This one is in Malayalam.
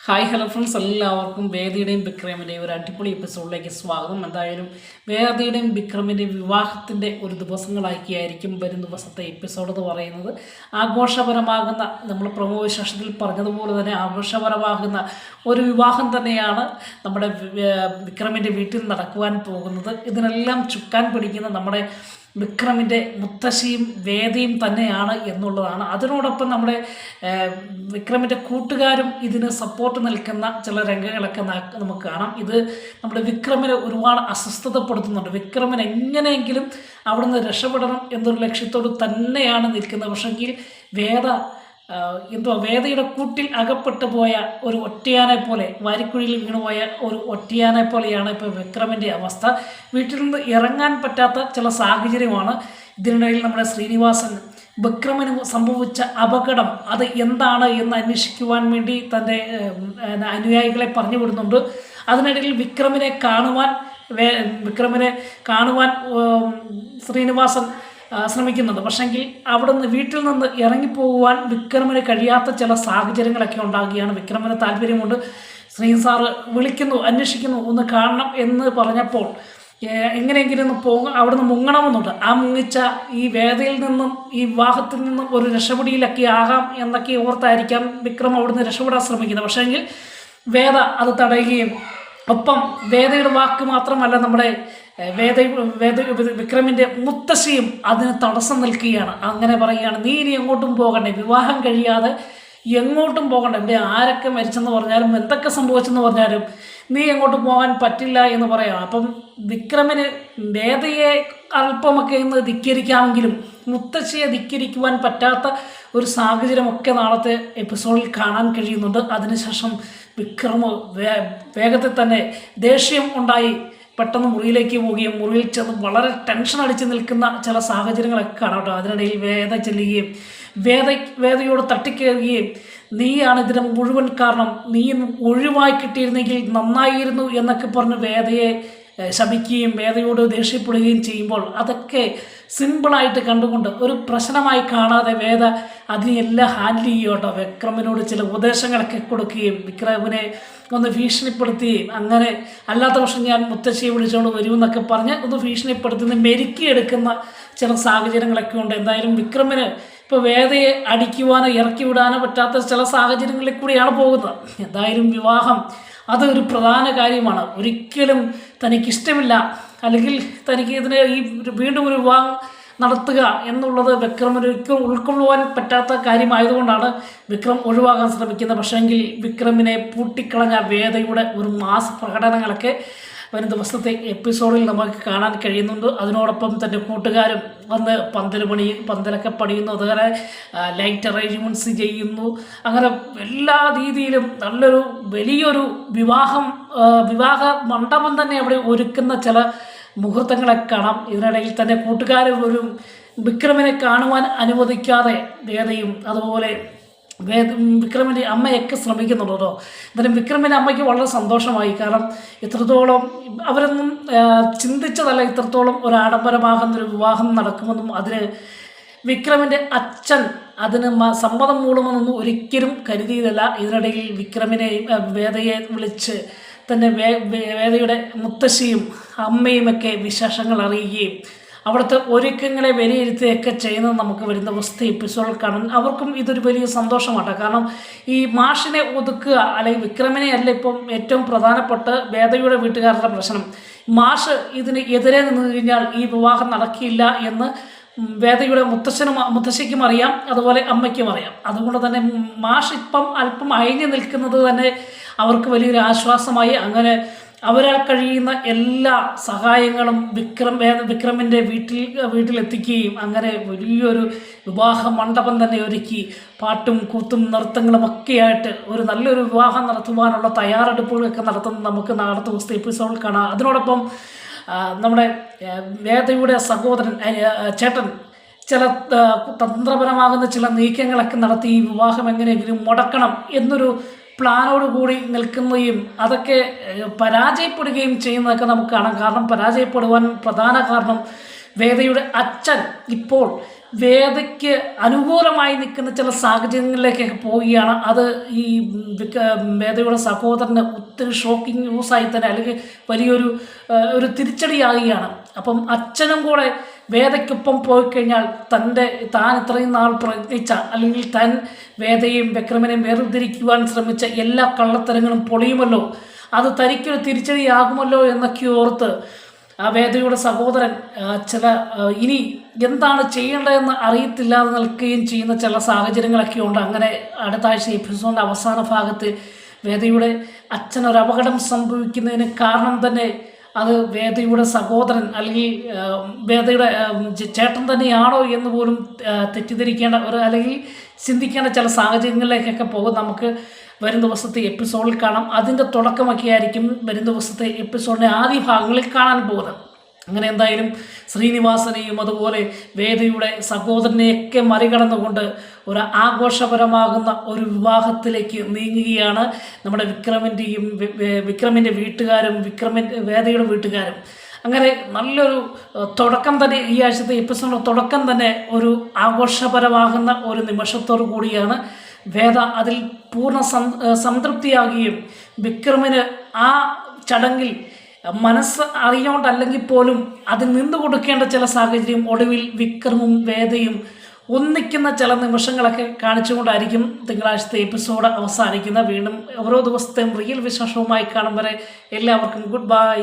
ഹായ് ഹലോ ഫ്രണ്ട്സ് എല്ലാവർക്കും വേദിയുടെയും വിക്രമിന്റെയും ഒരു അടിപൊളി എപ്പിസോഡിലേക്ക് സ്വാഗതം. എന്തായാലും വേദിയുടെയും വിക്രമിന്റെയും വിവാഹത്തിന്റെ ഒരു ദിവസങ്ങളാക്കിയായിരിക്കും വരും ദിവസത്തെ എപ്പിസോഡ് എന്ന് പറയുന്നത്. ആഘോഷപരമാകുന്ന നമ്മൾ പ്രമോ വിശേഷത്തിൽ പറഞ്ഞതുപോലെ തന്നെ ആഘോഷപരമാകുന്ന ഒരു വിവാഹം തന്നെയാണ് നമ്മുടെ വിക്രമിന്റെ വീട്ടിൽ നടക്കുവാൻ പോകുന്നത്. ഇതിനെല്ലാം ചുക്കാൻ പിടിക്കുന്ന നമ്മുടെ വിക്രമിന്റെ മുത്തശ്ശിയും വേദിയും തന്നെയാണ് എന്നുള്ളതാണ്. അതിനോടൊപ്പം നമ്മുടെ വിക്രമിന്റെ കൂട്ടുകാരും ഇതിന് സപ്പോർട്ട് നിൽക്കുന്ന ചില രംഗങ്ങളൊക്കെ നമുക്ക് കാണാം. ഇത് നമ്മുടെ വിക്രമിനെ ഒരുപാട് അസ്വസ്ഥതപ്പെടുത്തുന്നുണ്ട്. വിക്രമിന് എങ്ങനെയെങ്കിലും അവിടുന്ന് രക്ഷപ്പെടണം എന്നൊരു ലക്ഷ്യത്തോട് തന്നെയാണ് നിൽക്കുന്നത്. പക്ഷെങ്കിൽ വേദ എന്തോ വേദയുടെ കൂട്ടിൽ അകപ്പെട്ടു പോയ ഒരു ഒറ്റയാനെ പോലെ വാരിക്കുഴിയിൽ വീണുപോയ ഒരു ഒറ്റയാനെ പോലെയാണ് ഇപ്പോൾ വിക്രമിന്റെ അവസ്ഥ. വീട്ടിൽ നിന്ന് ഇറങ്ങാൻ പറ്റാത്ത ചില സാഹചര്യമാണ്. ഇതിനിടയിൽ നമ്മുടെ ശ്രീനിവാസൻ വിക്രമന് സംഭവിച്ച അപകടം അത് എന്താണ് എന്ന് അന്വേഷിക്കുവാൻ വേണ്ടി തന്റെ അനുയായികളെ പറഞ്ഞു വിടുന്നുണ്ട്. അതിനിടയിൽ വിക്രമിനെ കാണുവാൻ വിക്രമിനെ കാണുവാൻ ശ്രീനിവാസൻ ആ, ശ്രമിക്കുന്നുണ്ട് പക്ഷെങ്കിൽ അവിടെ നിന്ന് വീട്ടിൽ നിന്ന് ഇറങ്ങിപ്പോകുവാൻ വിക്രമന് കഴിയാത്ത ചില സാഹചര്യങ്ങളൊക്കെ ഉണ്ടാകുകയാണ്. വിക്രമന് താല്പര്യമുണ്ട്. ശ്രീൻ സാറ് വിളിക്കുന്നു അന്വേഷിക്കുന്നു ഒന്ന് കാണണം എന്ന് പറഞ്ഞപ്പോൾ എങ്ങനെയെങ്കിലും ഒന്ന് അവിടെ നിന്ന് മുങ്ങണമെന്നുണ്ട്. ആ മുങ്ങിച്ച ഈ വേദയിൽ നിന്നും ഈ വിവാഹത്തിൽ നിന്നും ഒരു രക്ഷപിടിയിലൊക്കെ ആകാം എന്നൊക്കെ ഓർത്തായിരിക്കാം വിക്രം അവിടുന്ന് രക്ഷപ്പെടാൻ ശ്രമിക്കുന്നത്. പക്ഷേങ്കിൽ വേദ അത് തടയുകയും ഒപ്പം വേദയുടെ വാക്ക് മാത്രമല്ല നമ്മുടെ വേദ വേദ വിക്രമിന്റെ മുത്തശ്ശിയും അതിന് തടസ്സം നിൽക്കുകയാണ്. അങ്ങനെ പറയുകയാണ് നീ ഇനി എങ്ങോട്ടും പോകണ്ടേ വിവാഹം കഴിയാതെ എങ്ങോട്ടും പോകണ്ട. ഇവിടെ ആരൊക്കെ മരിച്ചെന്ന് പറഞ്ഞാലും എന്തൊക്കെ സംഭവിച്ചെന്ന് പറഞ്ഞാലും നീ എങ്ങോട്ട് പോകാൻ പറ്റില്ല എന്ന് പറയാം. അപ്പം വിക്രമിന് വേദയെ അല്പമൊക്കെ ഇന്ന് ധിക്കരിക്കാമെങ്കിലും മുത്തശ്ശിയെ ധിക്കരിക്കുവാൻ പറ്റാത്ത ഒരു സാഹചര്യമൊക്കെ നാളത്തെ എപ്പിസോഡിൽ കാണാൻ കഴിയുന്നുണ്ട്. അതിനുശേഷം വിക്രമ് വേ വേഗത്തിൽ തന്നെ ദേഷ്യം ഉണ്ടായി പെട്ടെന്ന് മുറിയിലേക്ക് പോവുകയും മുറിയിൽ ചെന്ന് വളരെ ടെൻഷൻ അടിച്ച് നിൽക്കുന്ന ചില സാഹചര്യങ്ങളൊക്കെ കാണാം കേട്ടോ. അതിനിടയിൽ വേദ ചെല്ലുകയും വേദ വേദയോട് തട്ടിക്കയറുകയും നീയാണ് ഇതിന് മുഴുവൻ കാരണം. നീ ഒഴിവായി കിട്ടിയിരുന്നെങ്കിൽ നന്നായിരുന്നു എന്നൊക്കെ പറഞ്ഞ് വേദയെ ശപിക്കുകയും വേദയോട് ദേഷ്യപ്പെടുകയും ചെയ്യുമ്പോൾ അതൊക്കെ സിമ്പിളായിട്ട് കണ്ടുകൊണ്ട് ഒരു പ്രശ്നമായി കാണാതെ വേദ അതിനെല്ലാം ഹാൻഡിൽ ചെയ്യുക കേട്ടോ. വിക്രമിനോട് ചില ഉപദേശങ്ങളൊക്കെ കൊടുക്കുകയും വിക്രമിനെ ഒന്ന് ഭീഷണിപ്പെടുത്തുകയും അങ്ങനെ അല്ലാത്ത പക്ഷം ഞാൻ മുത്തശ്ശിയെ വിളിച്ചുകൊണ്ട് വരുമെന്നൊക്കെ പറഞ്ഞ് ഒന്ന് ഭീഷണിപ്പെടുത്തുന്ന മെരുക്കിയെടുക്കുന്ന ചില സാഹചര്യങ്ങളൊക്കെ ഉണ്ട്. എന്തായാലും വിക്രമിന് ഇപ്പോൾ വേദയെ അടിക്കുവാനോ ഇറക്കി വിടാനോ പറ്റാത്ത ചില സാഹചര്യങ്ങളിൽ കൂടിയാണ് പോകുന്നത്. എന്തായാലും വിവാഹം അതൊരു പ്രധാന കാര്യമാണ്. ഒരിക്കലും തനിക്കിഷ്ടമില്ല. അല്ലെങ്കിൽ തനിക്ക് ഇതിന് ഈ വീണ്ടും ഒരു വിവാഹം നടത്തുക എന്നുള്ളത് വിക്രം ഒരിക്കലും ഉൾക്കൊള്ളുവാൻ പറ്റാത്ത കാര്യമായതുകൊണ്ടാണ് വിക്രം ഒഴിവാക്കാൻ ശ്രമിക്കുന്നത്. പക്ഷേങ്കിൽ വിക്രമിനെ പൂട്ടിക്കളഞ്ഞ വേദയുടെ ഒരു മാസ പ്രകടനങ്ങളൊക്കെ വരും ദിവസത്തെ എപ്പിസോഡിൽ നമുക്ക് കാണാൻ കഴിയുന്നുണ്ട്. അതിനോടൊപ്പം തന്റെ കൂട്ടുകാരും വന്ന് പന്തൽ പണി പന്തലൊക്കെ പണിയുന്നു. അതുപോലെ ലൈറ്റ് അറേഞ്ച്മെന്റ്സ് ചെയ്യുന്നു. അങ്ങനെ എല്ലാ രീതിയിലും നല്ലൊരു വലിയൊരു വിവാഹം വിവാഹ മണ്ഡപം തന്നെ അവിടെ ഒരുക്കുന്ന ചില മുഹൂർത്തങ്ങളെ കാണാം. ഇതിനിടയിൽ തന്നെ കൂട്ടുകാരും ഒരു വിക്രമിനെ കാണുവാൻ അനുവദിക്കാതെ വേദയും അതുപോലെ വിക്രമിന്റെ അമ്മയൊക്കെ ശ്രമിക്കുന്നുണ്ട് കേട്ടോ. എന്തായാലും വിക്രമിന്റെ അമ്മയ്ക്ക് വളരെ സന്തോഷമായി. കാരണം ഇത്രത്തോളം അവരൊന്നും ചിന്തിച്ചതല്ല ഇത്രത്തോളം ഒരു ആഡംബരമാകുന്ന ഒരു വിവാഹം നടക്കുമെന്നും അതിന് വിക്രമിന്റെ അച്ഛൻ അതിന് സമ്മതം മൂടുമെന്നൊന്നും ഒരിക്കലും കരുതിയതല്ല. ഇതിനിടയിൽ വിക്രമിനെ വേദയെ വിളിച്ച് വേ- വേദയുടെ മുത്തശ്ശിയും അമ്മയുമൊക്കെ വിശേഷങ്ങൾ അറിയുകയും അവിടുത്തെ ഒരുക്കങ്ങളെ വിലയിരുത്തുകയൊക്കെ ചെയ്യുന്നത് നമുക്ക് വരുന്ന ദിവസത്തെ എപ്പിസോഡിൽ കാണാൻ അവർക്കും ഇതൊരു വലിയ സന്തോഷമാണ് കാരണം ഈ മാഷിനെ ഒതുക്കുക അല്ലെങ്കിൽ വിക്രമിനെ അല്ല ഇപ്പം ഏറ്റവും പ്രധാനപ്പെട്ട വേദയുടെ വീട്ടുകാരുടെ പ്രശ്നം. മാഷ് ഇതിന് എതിരെ നിന്ന് കഴിഞ്ഞാൽ ഈ വിവാഹം നടക്കില്ല എന്ന് വേദയുടെ മുത്തശ്ശനും മുത്തശ്ശിക്കും അറിയാം. അതുപോലെ അമ്മയ്ക്കും അറിയാം. അതുകൊണ്ട് തന്നെ മാഷ് ഇപ്പം അല്പം അയഞ്ഞു നിൽക്കുന്നത് തന്നെ അവർക്ക് വലിയൊരു ആശ്വാസമായി. അങ്ങനെ അവരാൽ കഴിയുന്ന എല്ലാ സഹായങ്ങളും വിക്രം വിക്രമിന്റെ വീട്ടിൽ വീട്ടിലെത്തിക്കുകയും അങ്ങനെ വലിയൊരു വിവാഹ മണ്ഡപം തന്നെ ഒരുക്കി പാട്ടും കൂത്തും നൃത്തങ്ങളും ഒക്കെയായിട്ട് ഒരു നല്ലൊരു വിവാഹം നടത്തുവാനുള്ള തയ്യാറെടുപ്പുകളൊക്കെ നടത്തുന്നത് നമുക്ക് നാളത്തെ ദിവസത്തെ എപ്പിസോഡിൽ കാണാം. അതിനോടൊപ്പം നമ്മുടെ വേദയുടെ സഹോദരൻ ചേട്ടൻ ചില തന്ത്രപരമാകുന്ന ചില നീക്കങ്ങളൊക്കെ നടത്തി ഈ വിവാഹം എങ്ങനെയെങ്കിലും മുടക്കണം എന്നൊരു പ്ലാനോട് കൂടി നിൽക്കുകയും അതൊക്കെ പരാജയപ്പെടുകയും ചെയ്യുന്നതൊക്കെ നമുക്ക് കാണാം. കാരണം പരാജയപ്പെടുവാൻ പ്രധാന കാരണം വേദയുടെ അച്ഛൻ ഇപ്പോൾ വേദയ്ക്ക് അനുകൂലമായി നിൽക്കുന്ന ചില സാഹചര്യങ്ങളിലേക്കൊക്കെ പോവുകയാണ്. അത് ഈ വേദയുടെ സഹോദരന് ഒത്തിരി ഷോക്കിംഗ് ന്യൂസായി തന്നെ അല്ലെങ്കിൽ വലിയൊരു ഒരു തിരിച്ചടിയാകുകയാണ് അപ്പം അച്ഛനും കൂടെ വേദയ്ക്കൊപ്പം പോയി കഴിഞ്ഞാൽ തന്റെ താൻ ഇത്രയും നാൾ പ്രയത്നിച്ച അല്ലെങ്കിൽ താൻ വേദയെയും വിക്രമനെയും വേർതിരിക്കുവാൻ ശ്രമിച്ച എല്ലാ കള്ളത്തരങ്ങളും പൊളിയുമല്ലോ. അത് തനിക്കൊരു തിരിച്ചടിയാകുമല്ലോ എന്നൊക്കെ ഓർത്ത് ആ വേദയുടെ സഹോദരൻ ചില ഇനി എന്താണ് ചെയ്യേണ്ടതെന്ന് അറിയത്തില്ലാതെ നിൽക്കുകയും ചെയ്യുന്ന ചില സാഹചര്യങ്ങളൊക്കെ ഉണ്ട്. അങ്ങനെ അടുത്ത ആഴ്ച എപ്പിസോഡിന്റെ അവസാന ഭാഗത്ത് വേദയുടെ അച്ഛനൊരു അപകടം സംഭവിക്കുന്നതിന് കാരണം തന്നെ അത് വേദയുടെ സഹോദരൻ അല്ലെങ്കിൽ വേദയുടെ ചേട്ടൻ തന്നെയാണോ എന്ന് പോലും തെറ്റിദ്ധരിക്കേണ്ട ഒരു അല്ലെങ്കിൽ ചിന്തിക്കേണ്ട ചില സാഹചര്യങ്ങളിലേക്കൊക്കെ പോകും. നമുക്ക് വരും ദിവസത്തെ എപ്പിസോഡിൽ കാണാം. അതിന്റെ തുടക്കമൊക്കെ ആയിരിക്കും വരും ദിവസത്തെ എപ്പിസോഡിന്റെ ആദ്യ ഭാഗങ്ങളിൽ കാണാൻ പോകുന്നത്. അങ്ങനെ എന്തായാലും ശ്രീനിവാസനെയും അതുപോലെ വേദയുടെ സഹോദരനെയൊക്കെ മറികടന്നുകൊണ്ട് ഒരു ആഘോഷപരമാകുന്ന ഒരു വിവാഹത്തിലേക്ക് നീങ്ങുകയാണ് നമ്മുടെ വിക്രമിന്റെയും വിക്രമിന്റെ വീട്ടുകാരും വിക്രമിന്റെ വേദയുടെ വീട്ടുകാരും. അങ്ങനെ നല്ലൊരു തുടക്കം തന്നെ ഈ ആഴ്ചത്തെ എപ്പിസോഡിന്റെ തുടക്കം തന്നെ ഒരു ആഘോഷപരമാകുന്ന ഒരു നിമിഷത്തോടു കൂടിയാണ് വേദ അതിൽ പൂർണ സംതൃപ്തിയാകുകയും വിക്രമിന് ആ ചടങ്ങിൽ മനസ്സ് അറിയാണ്ടല്ലെങ്കിൽ പോലും അതിൽ നിന്ന് കൊടുക്കേണ്ട ചില സാഹചര്യം ഒടുവിൽ വിക്രമും വേദയും ഒന്നിക്കുന്ന ചില നിമിഷങ്ങളൊക്കെ കാണിച്ചുകൊണ്ടായിരിക്കും തിങ്കളാഴ്ചത്തെ എപ്പിസോഡ് അവസാനിക്കുന്ന വീണ്ടും ഓരോ ദിവസത്തെയും റിയൽ വിശേഷവുമായി കാണും വരെ എല്ലാവർക്കും ഗുഡ് ബൈ